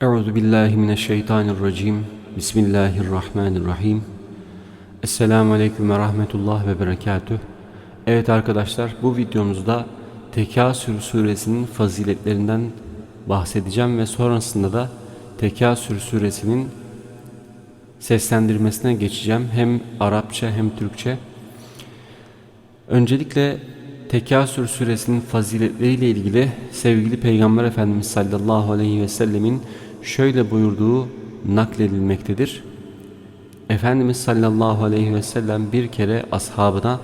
Euzu billahi mineşşeytanirracim. Bismillahirrahmanirrahim. Esselamu aleyküm ve rahmetullah ve berekatüh. Evet arkadaşlar bu videomuzda Tekasür suresinin faziletlerinden bahsedeceğim ve sonrasında da Tekasür suresinin seslendirmesine geçeceğim. Hem Arapça hem Türkçe. Öncelikle Tekasür suresinin faziletleriyle ilgili sevgili Peygamber Efendimiz sallallahu aleyhi ve sellemin şöyle buyurduğu nakledilmektedir. Efendimiz sallallahu aleyhi ve sellem bir kere ashabına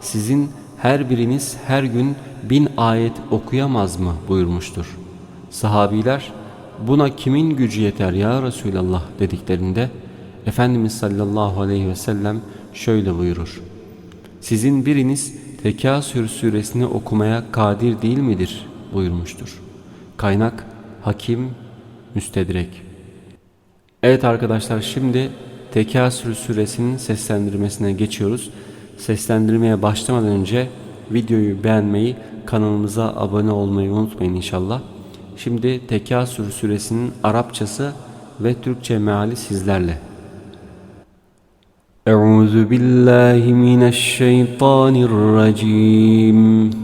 sizin her biriniz her gün bin ayet okuyamaz mı buyurmuştur. Sahabiler buna kimin gücü yeter ya Resulallah dediklerinde Efendimiz sallallahu aleyhi ve sellem şöyle buyurur. Sizin biriniz Tekasür suresini okumaya kadir değil midir buyurmuştur. Kaynak Hakim Müstedrek Evet arkadaşlar şimdi Tekasür suresinin seslendirmesine geçiyoruz. Seslendirmeye başlamadan önce videoyu beğenmeyi, kanalımıza abone olmayı unutmayın inşallah. Şimdi Tekasür suresinin Arapçası ve Türkçe meali sizlerle. Euzu billahi mineşşeytanirracim.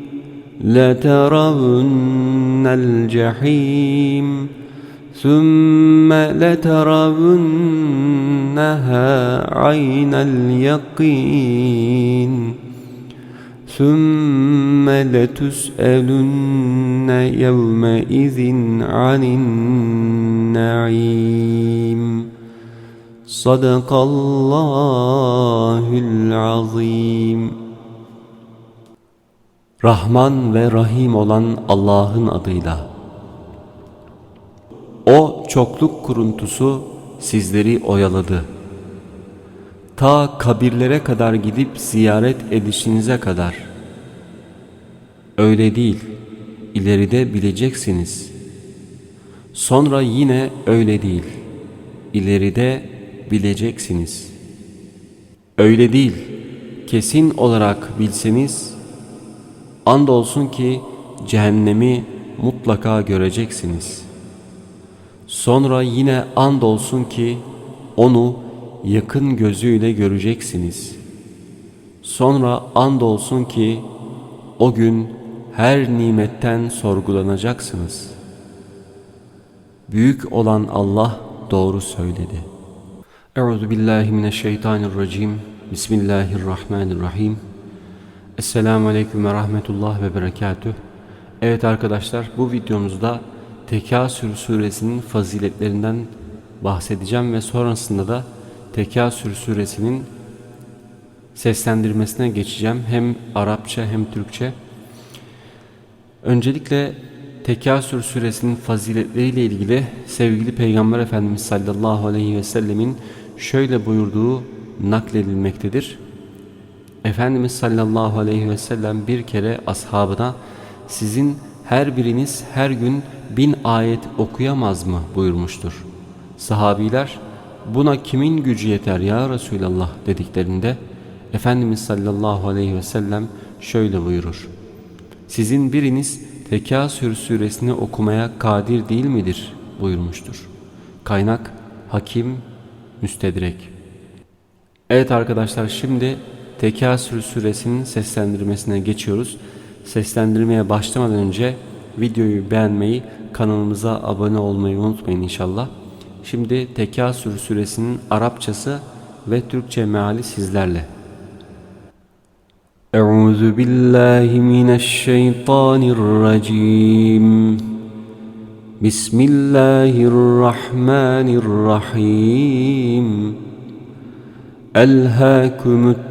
لترون الجحيم ثم لترونها عين اليقين ثم لتسألن يومئذ عن النعيم Sadakallahül azim. Rahman ve Rahim olan Allah'ın adıyla. O çokluk kuruntusu sizleri oyaladı. Ta kabirlere kadar gidip ziyaret edişinize kadar. Öyle değil, ileride bileceksiniz. Sonra yine öyle değil, ileride bileceksiniz. Öyle değil, kesin olarak bilseniz, andolsun ki cehennemi mutlaka göreceksiniz. Sonra yine andolsun ki onu yakın gözüyle göreceksiniz. Sonra andolsun ki o gün her nimetten sorgulanacaksınız. Büyük olan Allah doğru söyledi.'' Euzu billahi mineşşeytanirracim. Bismillahirrahmanirrahim. Esselamu aleyküm ve rahmetullah ve berekatüh. Evet arkadaşlar bu videomuzda Tekasür suresinin faziletlerinden bahsedeceğim ve sonrasında da Tekasür suresinin seslendirmesine geçeceğim. Hem Arapça hem Türkçe. Öncelikle Tekasür suresinin faziletleriyle ilgili sevgili Peygamber Efendimiz sallallahu aleyhi ve sellemin şöyle buyurduğu nakledilmektedir. Efendimiz sallallahu aleyhi ve sellem bir kere ashabına sizin her biriniz her gün bin ayet okuyamaz mı buyurmuştur. Sahabiler buna kimin gücü yeter ya Resulallah dediklerinde Efendimiz sallallahu aleyhi ve sellem şöyle buyurur. Sizin biriniz Tekasür suresini okumaya kadir değil midir buyurmuştur. Kaynak Hakim Müstedrek Evet arkadaşlar şimdi Tekasür suresinin seslendirmesine geçiyoruz. Seslendirmeye başlamadan önce videoyu beğenmeyi, kanalımıza abone olmayı unutmayın inşallah. Şimdi Tekasür suresinin Arapçası ve Türkçe meali sizlerle. Euzu billahi mineşşeytanirracim. Bismillahirrahmanirrahim. Elhâkumut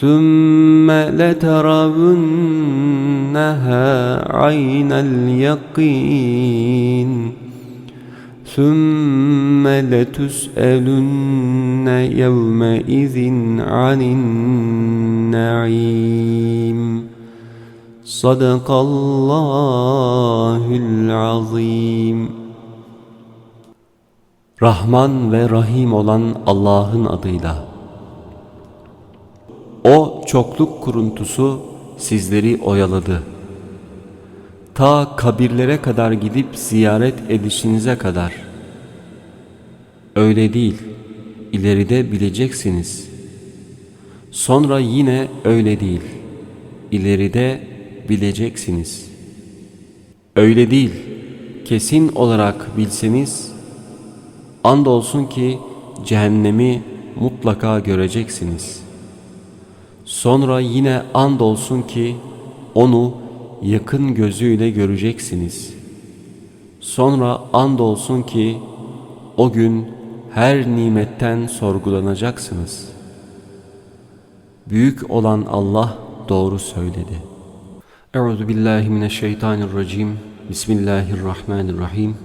ثم لترونها عين اليقين ثم لتسألن يومئذ عن النعيم صدق الله العظيم Rahman ve Rahim olan Allah'ın adıyla. O çokluk kuruntusu sizleri oyaladı. Ta kabirlere kadar gidip ziyaret edişinize kadar. Öyle değil, ileride bileceksiniz. Sonra yine öyle değil, ileride bileceksiniz. Öyle değil, kesin olarak bilseniz, andolsun ki cehennemi mutlaka göreceksiniz.'' Sonra yine andolsun ki onu yakın gözüyle göreceksiniz. Sonra andolsun ki o gün her nimetten sorgulanacaksınız. Büyük olan Allah doğru söyledi. Euzu billahi mineşşeytanirracim. Bismillahirrahmanirrahim.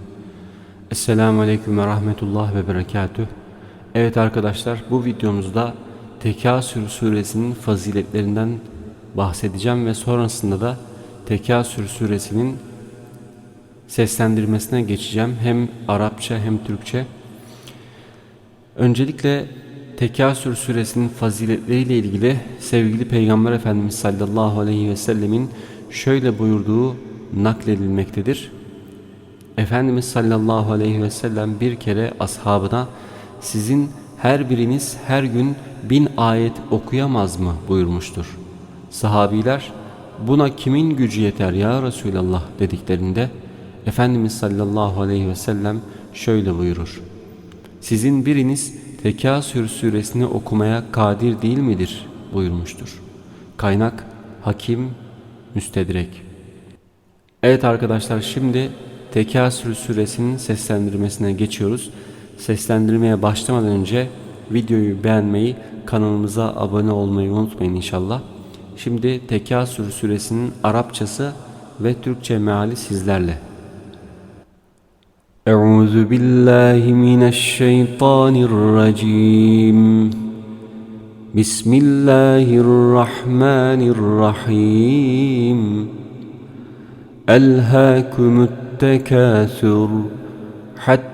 Esselamu aleyküm ve rahmetullah ve berekatüh. Evet arkadaşlar bu videomuzda Tekasür suresinin faziletlerinden bahsedeceğim ve sonrasında da Tekasür suresinin seslendirmesine geçeceğim. Hem Arapça hem Türkçe. Öncelikle Tekasür suresinin faziletleriyle ilgili sevgili Peygamber Efendimiz sallallahu aleyhi ve sellemin şöyle buyurduğu nakledilmektedir. Efendimiz sallallahu aleyhi ve sellem bir kere ashabına sizin her biriniz her gün bin ayet okuyamaz mı buyurmuştur. Sahabiler buna kimin gücü yeter ya Resulallah dediklerinde Efendimiz sallallahu aleyhi ve sellem şöyle buyurur. Sizin biriniz Tekasür suresini okumaya kadir değil midir buyurmuştur. Kaynak Hakim Müstedrek Evet arkadaşlar şimdi Tekasür suresinin seslendirmesine geçiyoruz. Seslendirmeye başlamadan önce videoyu beğenmeyi, kanalımıza abone olmayı unutmayın inşallah. Şimdi Tekasür suresinin Arapçası ve Türkçe meali sizlerle. Euzu billahi mineşşeytanirracim. Bismillahirrahmanirrahim. Elhâkumut tekâsür hatta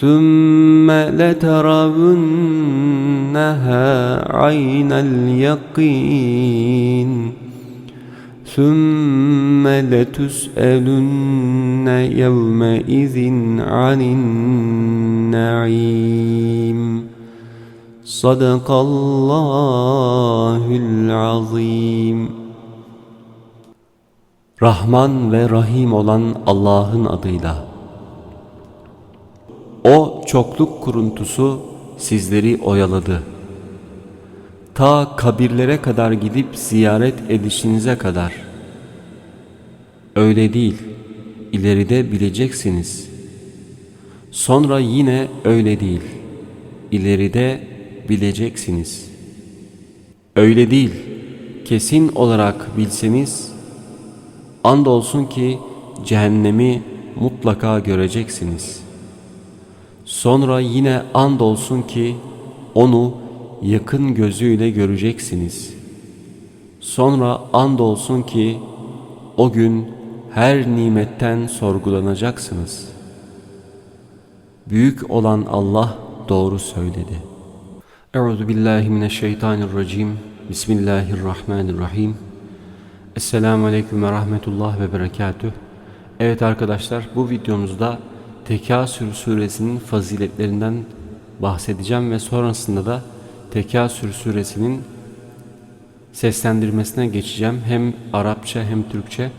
ثم لترونها عين اليقين ثم لتسألن يومئذ عن النعيم صدق الله العظيم Rahman ve Rahim olan Allah'ın adıyla. O çokluk kuruntusu sizleri oyaladı ta kabirlere kadar gidip ziyaret edişinize kadar. Öyle değil, ileride bileceksiniz. Sonra yine öyle değil, ileride bileceksiniz. Öyle değil, kesin olarak bilseniz, andolsun ki cehennemi mutlaka göreceksiniz. Sonra yine andolsun ki onu yakın gözüyle göreceksiniz. Sonra andolsun ki o gün her nimetten sorgulanacaksınız. Büyük olan Allah doğru söyledi. Euzu billahi mineşşeytanirracim. Bismillahirrahmanirrahim. Esselamu Aleyküm ve Rahmetullah ve Berekatüh. Evet arkadaşlar bu videomuzda Tekasür suresinin faziletlerinden bahsedeceğim ve sonrasında da Tekasür suresinin seslendirmesine geçeceğim. Hem Arapça hem Türkçe.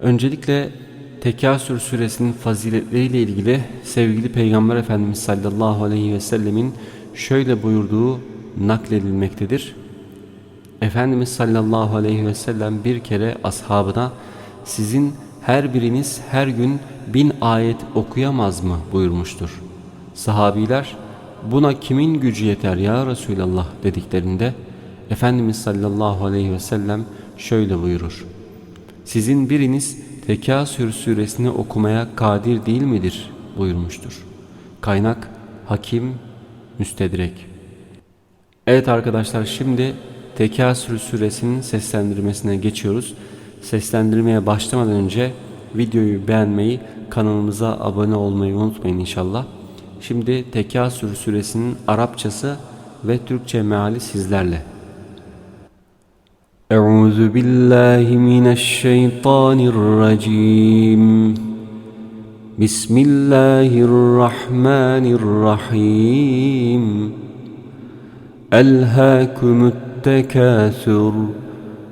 Öncelikle Tekasür suresinin faziletleriyle ilgili sevgili Peygamber Efendimiz sallallahu aleyhi ve sellemin şöyle buyurduğu nakledilmektedir. Efendimiz sallallahu aleyhi ve sellem bir kere ashabına sizin her biriniz her gün bin ayet okuyamaz mı buyurmuştur. Sahabiler buna kimin gücü yeter ya Resulallah dediklerinde Efendimiz sallallahu aleyhi ve sellem şöyle buyurur. Sizin biriniz Tekasür suresini okumaya kadir değil midir buyurmuştur. Kaynak Hakim Müstedrek Evet arkadaşlar şimdi Tekasür suresinin seslendirmesine geçiyoruz. Seslendirmeye başlamadan önce videoyu beğenmeyi, kanalımıza abone olmayı unutmayın inşallah. Şimdi Tekasür suresinin Arapçası ve Türkçe meali sizlerle. Euzu billahi mineşşeytanirracim. Bismillahirrahmanirrahim. Elhâkumut tekâsür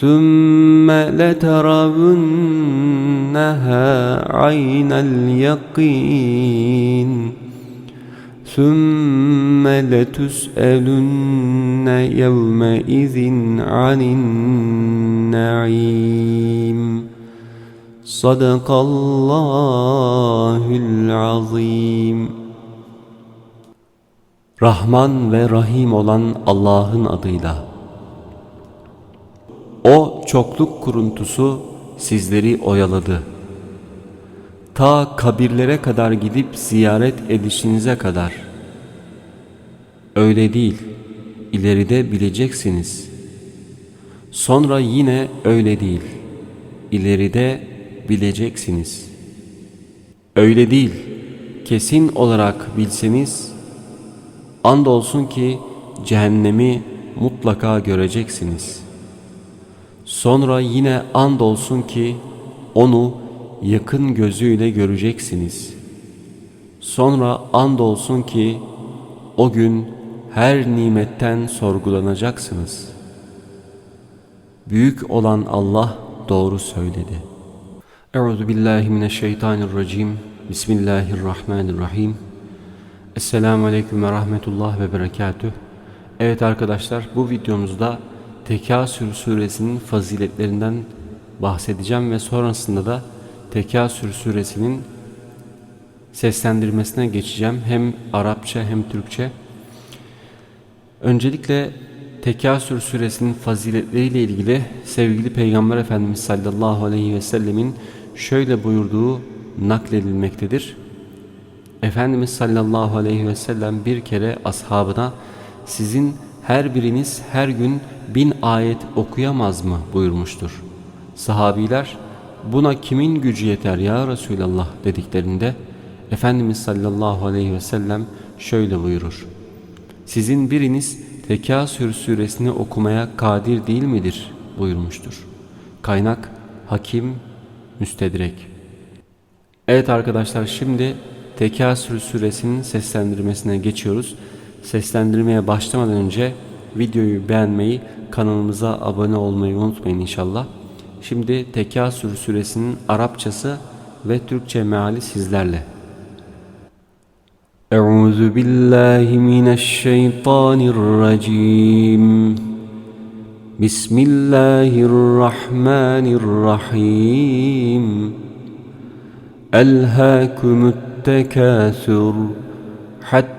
ثم لترونها عين اليقين ثم لتسألن يومئذ عن النعيم صدق الله العظيم Rahman ve Rahim olan Allah'ın adıyla. o çokluk kuruntusu sizleri oyaladı. Ta kabirlere kadar gidip ziyaret edişinize kadar. Öyle değil, ileride bileceksiniz. Sonra yine öyle değil, ileride bileceksiniz. Öyle değil, kesin olarak bilseniz, andolsun ki cehennemi mutlaka göreceksiniz. Sonra yine andolsun ki onu yakın gözüyle göreceksiniz. Sonra andolsun ki o gün her nimetten sorgulanacaksınız. Büyük olan Allah doğru söyledi. Euzu billahi mineşşeytanirracim. Bismillahirrahmanirrahim. Esselamu aleyküm ve rahmetullah ve berekatüh. Evet arkadaşlar bu videomuzda Tekasür suresinin faziletlerinden bahsedeceğim ve sonrasında da Tekasür suresinin seslendirmesine geçeceğim. Hem Arapça hem Türkçe. Öncelikle Tekasür suresinin faziletleriyle ilgili sevgili Peygamber Efendimiz sallallahu aleyhi ve sellemin şöyle buyurduğu nakledilmektedir. Efendimiz sallallahu aleyhi ve sellem bir kere ashabına sizin her biriniz her gün bin ayet okuyamaz mı buyurmuştur. Sahabiler buna kimin gücü yeter ya Resulallah dediklerinde Efendimiz sallallahu aleyhi ve sellem şöyle buyurur. Sizin biriniz Tekasür suresini okumaya kadir değil midir buyurmuştur. Kaynak Hakim Müstedrek Evet arkadaşlar şimdi Tekasür suresinin seslendirmesine geçiyoruz. Seslendirmeye başlamadan önce videoyu beğenmeyi, kanalımıza abone olmayı unutmayın inşallah. Şimdi Tekasür suresinin Arapçası ve Türkçe meali sizlerle. Euzu billahi mineşşeytanirracim. Bismillahirrahmanirrahim. Elhâkumut tekâsür hatta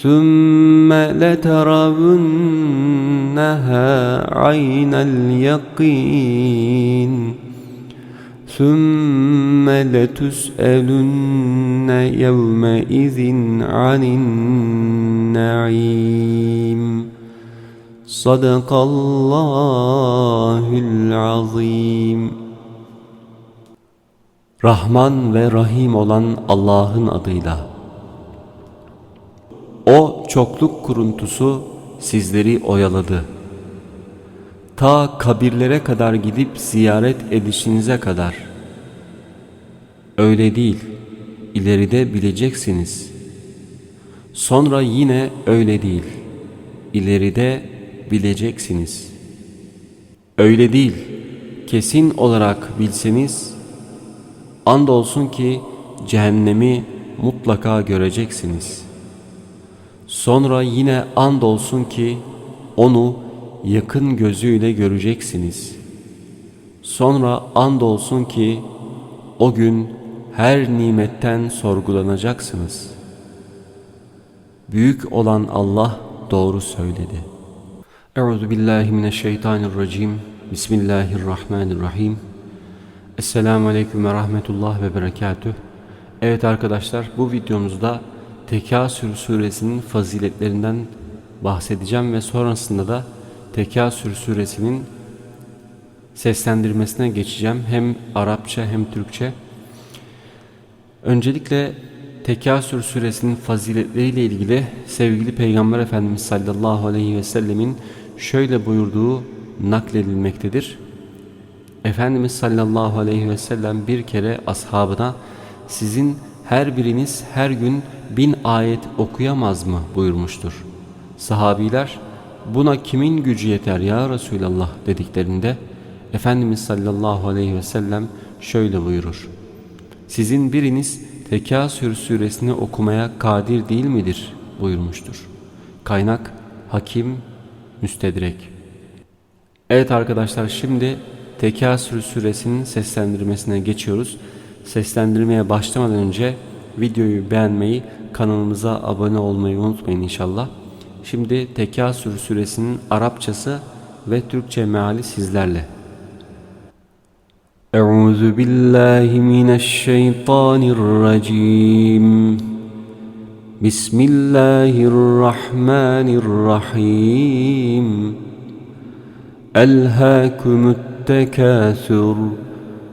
ثم لترونها عين اليقين ثم لتسألن يومئذ عن النعيم صدق الله العظيم Rahman ve Rahim olan Allah'ın adıyla. O çokluk kuruntusu sizleri oyaladı. Ta kabirlere kadar gidip ziyaret edişinize kadar. Öyle değil, ileride bileceksiniz. Sonra yine öyle değil, ileride bileceksiniz. Öyle değil, kesin olarak bilseniz, andolsun ki cehennemi mutlaka göreceksiniz.'' Sonra yine andolsun ki onu yakın gözüyle göreceksiniz. Sonra andolsun ki o gün her nimetten sorgulanacaksınız. Büyük olan Allah doğru söyledi. Euzu billahi mineşşeytanirracim. Bismillahirrahmanirrahim. Esselamu aleyküm ve rahmetullah ve berekatüh. Evet arkadaşlar bu videomuzda Tekasür suresinin faziletlerinden bahsedeceğim ve sonrasında da Tekasür suresinin seslendirmesine geçeceğim. Hem Arapça hem Türkçe. Öncelikle Tekasür suresinin faziletleriyle ilgili sevgili Peygamber Efendimiz sallallahu aleyhi ve sellemin şöyle buyurduğu nakledilmektedir. Efendimiz sallallahu aleyhi ve sellem bir kere ashabına sizin her biriniz her gün bin ayet okuyamaz mı buyurmuştur. Sahabiler buna kimin gücü yeter ya Resulallah dediklerinde Efendimiz sallallahu aleyhi ve sellem şöyle buyurur. Sizin biriniz Tekasür suresini okumaya kadir değil midir buyurmuştur. Kaynak Hakim Müstedrek Evet arkadaşlar şimdi Tekasür suresinin seslendirmesine geçiyoruz. Seslendirmeye başlamadan önce videoyu beğenmeyi, kanalımıza abone olmayı unutmayın inşallah. Şimdi Tekasür suresinin Arapçası ve Türkçe meali sizlerle. Euzu billahi mineşşeytanirracim. Bismillahirrahmanirrahim. Elhâkumut tekâsür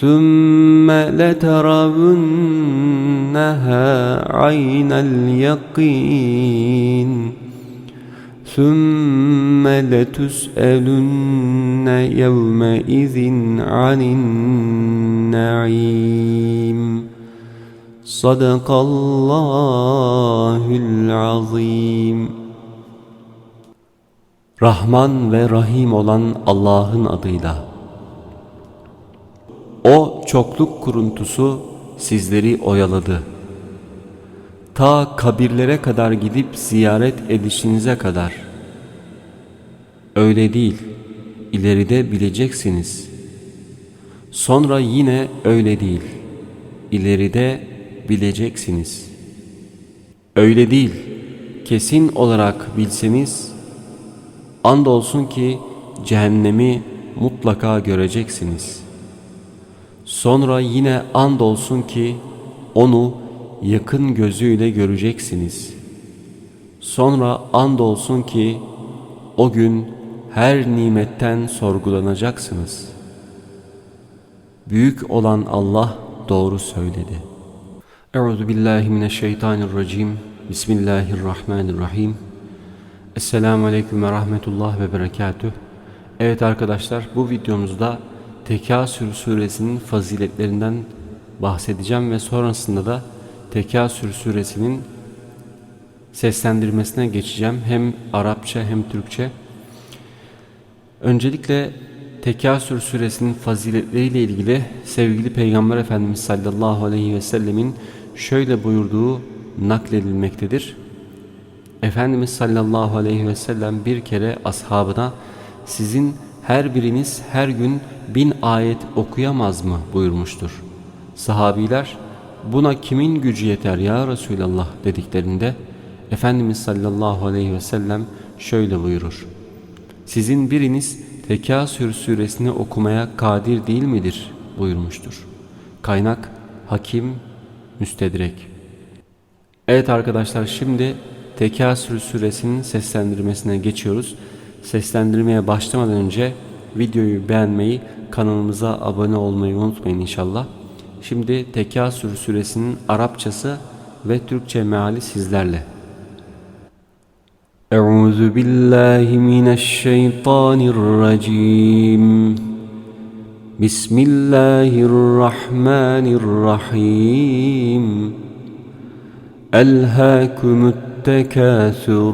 ثم لترونها عين اليقين ثم لتسألن يومئذ عن النعيم صدق الله العظيم Rahman ve Rahim olan Allah'ın adıyla. O çokluk kuruntusu sizleri oyaladı ta kabirlere kadar gidip ziyaret edişinize kadar. Öyle değil, ileride bileceksiniz. Sonra yine öyle değil, ileride bileceksiniz. Öyle değil, kesin olarak bilseniz, andolsun ki cehennemi mutlaka göreceksiniz. Sonra yine andolsun ki onu yakın gözüyle göreceksiniz. Sonra andolsun ki o gün her nimetten sorgulanacaksınız. Büyük olan Allah doğru söyledi. Euzu billahi mineşşeytanirracim. Bismillahirrahmanirrahim. Esselamu Aleyküm ve Rahmetullah ve Berekatüh. Evet arkadaşlar bu videomuzda Tekasür suresinin faziletlerinden bahsedeceğim ve sonrasında da Tekasür suresinin seslendirmesine geçeceğim. Hem Arapça hem Türkçe. Öncelikle Tekasür suresinin faziletleriyle ilgili sevgili Peygamber Efendimiz sallallahu aleyhi ve sellemin şöyle buyurduğu nakledilmektedir. Efendimiz sallallahu aleyhi ve sellem bir kere ashabına sizin her biriniz her gün bin ayet okuyamaz mı buyurmuştur. Sahabiler buna kimin gücü yeter ya Resulallah dediklerinde Efendimiz sallallahu aleyhi ve sellem şöyle buyurur. Sizin biriniz Tekasür suresini okumaya kadir değil midir buyurmuştur. Kaynak Hakim Müstedrek Evet arkadaşlar şimdi Tekasür suresinin seslendirmesine geçiyoruz. Seslendirmeye başlamadan önce videoyu beğenmeyi, kanalımıza abone olmayı unutmayın inşallah. Şimdi Tekasür suresinin Arapçası ve Türkçe meali sizlerle. Euzu billahi mineşşeytanirracim. Bismillahirrahmanirrahim. Elhâkumut tekâsür.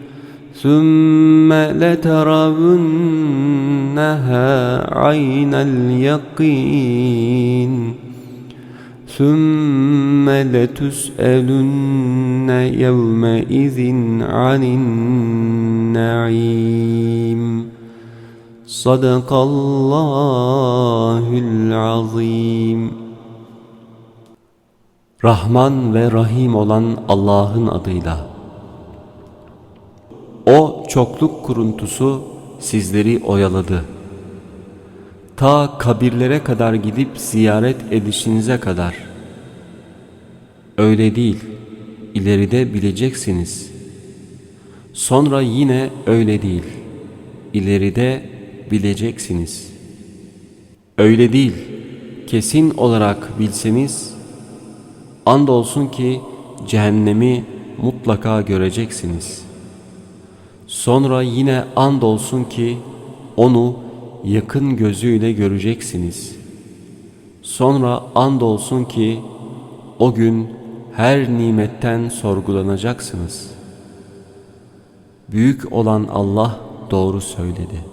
ثم لترونها عين اليقين ثم لتسألن يومئذ عن النعيم صدق الله العظيم Rahman ve Rahim olan Allah'ın adıyla. O çokluk kuruntusu sizleri oyaladı. Ta kabirlere kadar gidip ziyaret edişinize kadar. Öyle değil, ileride bileceksiniz. Sonra yine öyle değil, ileride bileceksiniz. Öyle değil, kesin olarak bilseniz, andolsun ki cehennemi mutlaka göreceksiniz.'' Sonra yine andolsun ki onu yakın gözüyle göreceksiniz. Sonra andolsun ki o gün her nimetten sorgulanacaksınız. Büyük olan Allah doğru söyledi.''